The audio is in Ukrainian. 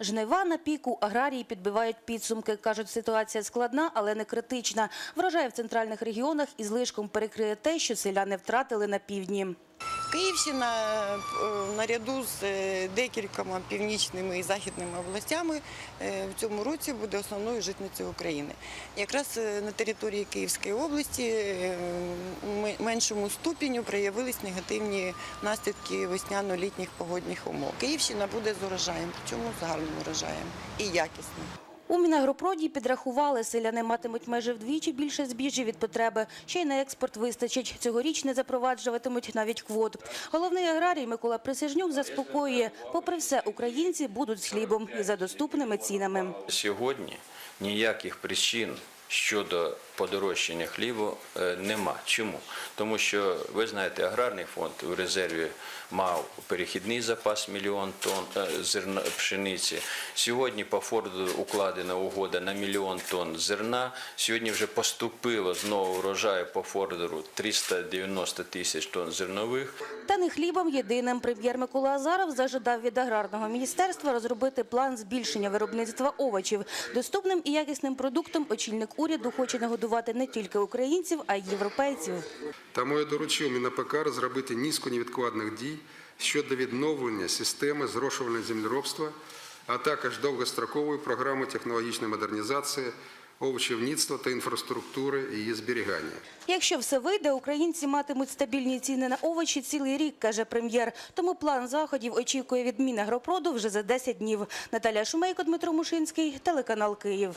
Жнива на піку, аграрії підбивають підсумки. Кажуть, ситуація складна, але не критична. Врожай в центральних регіонах і лишком перекриє те, що селяни втратили на півдні. Київщина е, наряду з е, декількома північними і західними областями е, в цьому році буде основною житницею України. Якраз на території Київської області в меншому ступеню проявились негативні наслідки весняно-літніх погодних умов. Київщина буде з урожаєм, причому з гарним урожаєм і якісним. У Мінагропроді підрахували, селяни матимуть майже вдвічі більше збіжжя від потреби. Ще й на експорт вистачить. Цьогоріч не запроваджуватимуть навіть квот. Головний аграрій Микола Присяжнюк заспокоює, попри все, українці будуть з хлібом і за доступними цінами. Сьогодні ніяких причин щодо подорожчання хлібу е, нема. Чому? Тому що ви знаєте, аграрний фонд у резерві мав перехідний запас мільйон тонн е, зерна пшениці. Сьогодні по Форду укладена угода на мільйон тонн зерна. Сьогодні вже поступило з нового врожаю по Фордеру 390 тисяч тонн зернових. Та не хлібом єдиним. Прем'єр Микола Азаров зажадав від аграрного міністерства розробити план збільшення виробництва овочів. Доступним і якісним продуктом очільник уряду хоче нагодувати не тільки українців, а й європейців. Тому я доручив МінАПК розробити низку невідкладних дій щодо відновлення системи зрошувального землеробства, а також довгострокової програми технологічної модернізації овочівництва та інфраструктури її зберігання. Якщо все вийде, українці матимуть стабільні ціни на овочі цілий рік, каже прем'єр. Тому план заходів очікує від Мінагропроду вже за 10 днів. Наталя Шумейко, Дмитро Мушинський, телеканал Київ.